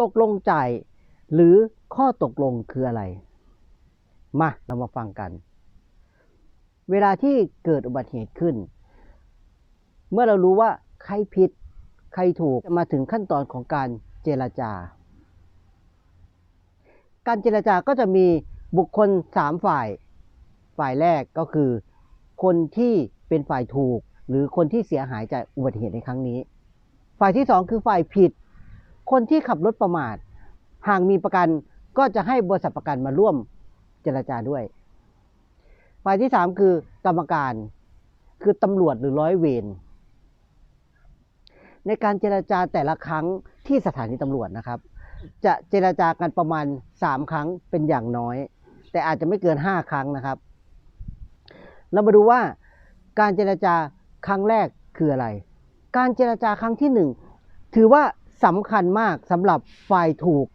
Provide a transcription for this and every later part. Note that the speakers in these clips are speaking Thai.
ตกลงจ่าย หรือข้อตกลงคืออะไร มาเรามาฟังกัน เวลาที่เกิดอุบัติเหตุขึ้น เมื่อเรารู้ว่าใครผิดใครถูกมาถึงขั้นตอนของการเจรจา การเจรจาก็จะมีบุคคลสามฝ่าย ฝ่ายแรกก็คือ คนที่เป็นฝ่ายถูก หรือคนที่เสียหายจากอุบัติเหตุในครั้งนี้ ฝ่ายที่สองคือฝ่ายผิด คนที่ขับรถประมาท หากมีประกันก็จะให้บริษัทประกันมาร่วมเจรจาด้วย ฝ่ายที่สามคือกรรมการ คือตำรวจหรือร้อยเวรในการเจรจาแต่ละครั้งที่สถานีตำรวจนะครับ จะเจรจากันประมาณ 3 ครั้งเป็นอย่างน้อย แต่อาจจะไม่เกิน 5 ครั้งนะครับ เรามาดูว่าการเจรจาครั้งแรกคืออะไร การเจรจาครั้งที่ 1 ถือว่า สำคัญมากสำหรับฝ่ายถูก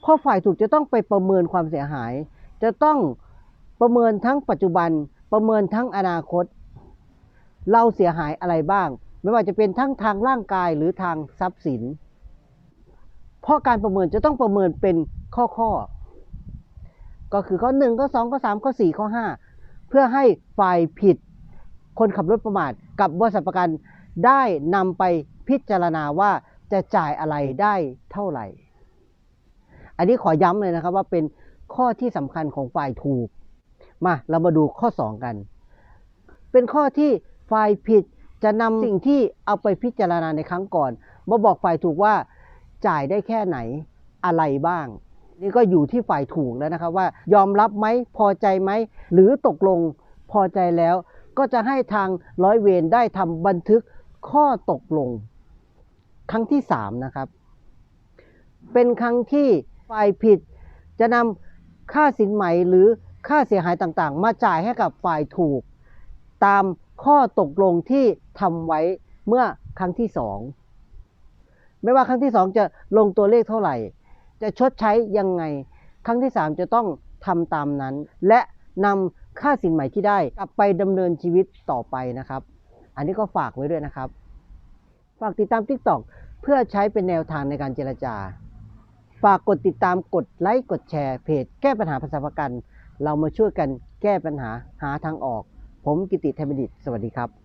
เพราะฝ่ายถูกจะต้องไปประเมินความเสียหาย จะต้องประเมินทั้งปัจจุบันประเมินทั้งอนาคต เราเสียหายอะไรบ้าง ไม่ว่าจะเป็นทั้งทางร่างกายหรือทางทรัพย์สิน เพราะการประเมินจะต้องประเมินเป็นข้อข้อๆก็คือข้อหนึ่งข้อสองข้อสามข้อสี่ข้อห้าเพื่อให้ฝ่ายผิด คนขับรถประมาทกับบริษัทประกันได้นำไปพิจารณาว่า จะจ่ายอะไรได้เท่าไหร่ อันนี้ขอย้ำเลยนะครับว่าเป็นข้อที่สำคัญของฝ่ายถูก มาเรามาดูข้อ 2 กัน เป็นข้อที่ฝ่ายผิดจะนำสิ่งที่เอาไปพิจารณาในครั้งก่อน มาบอกฝ่ายถูกว่าจ่ายได้แค่ไหนอะไรบ้าง นี่ก็อยู่ที่ฝ่ายถูกแล้วนะครับว่า ยอมรับไหมพอใจไหมหรือตกลงพอใจแล้ว ก็จะให้ทางร้อยเวรได้ทำบันทึกข้อตกลง ครั้งที่3นะครับ เป็นครั้งที่ฝ่ายผิดจะนำค่าสินไหมหรือค่าเสียหายต่างๆ มาจ่ายให้กับฝ่ายถูก ตามข้อตกลงที่ทำไว้เมื่อครั้งที่สองไม่ว่าครั้งที่สองจะลงตัวเลขเท่าไหร่ จะชดใช้ยังไง ครั้งที่สามจะต้องทำตามนั้น และนำค่าสินไหม่ที่ได้กลับไปดำเนินชีวิตต่อไปนะครับ อันนี้ก็ฝากไว้ด้วยนะครับ ฝากติดตาม TikTok เพื่อใช้เป็นแนวทางในการเจรจา ฝากกดติดตามกดไลค์กดแชร์เพจ แก้ปัญหาภาษาประกัน เรามาช่วยกันแก้ปัญหาหาทางออก ผมกิติเทมดิตสวัสดีครับ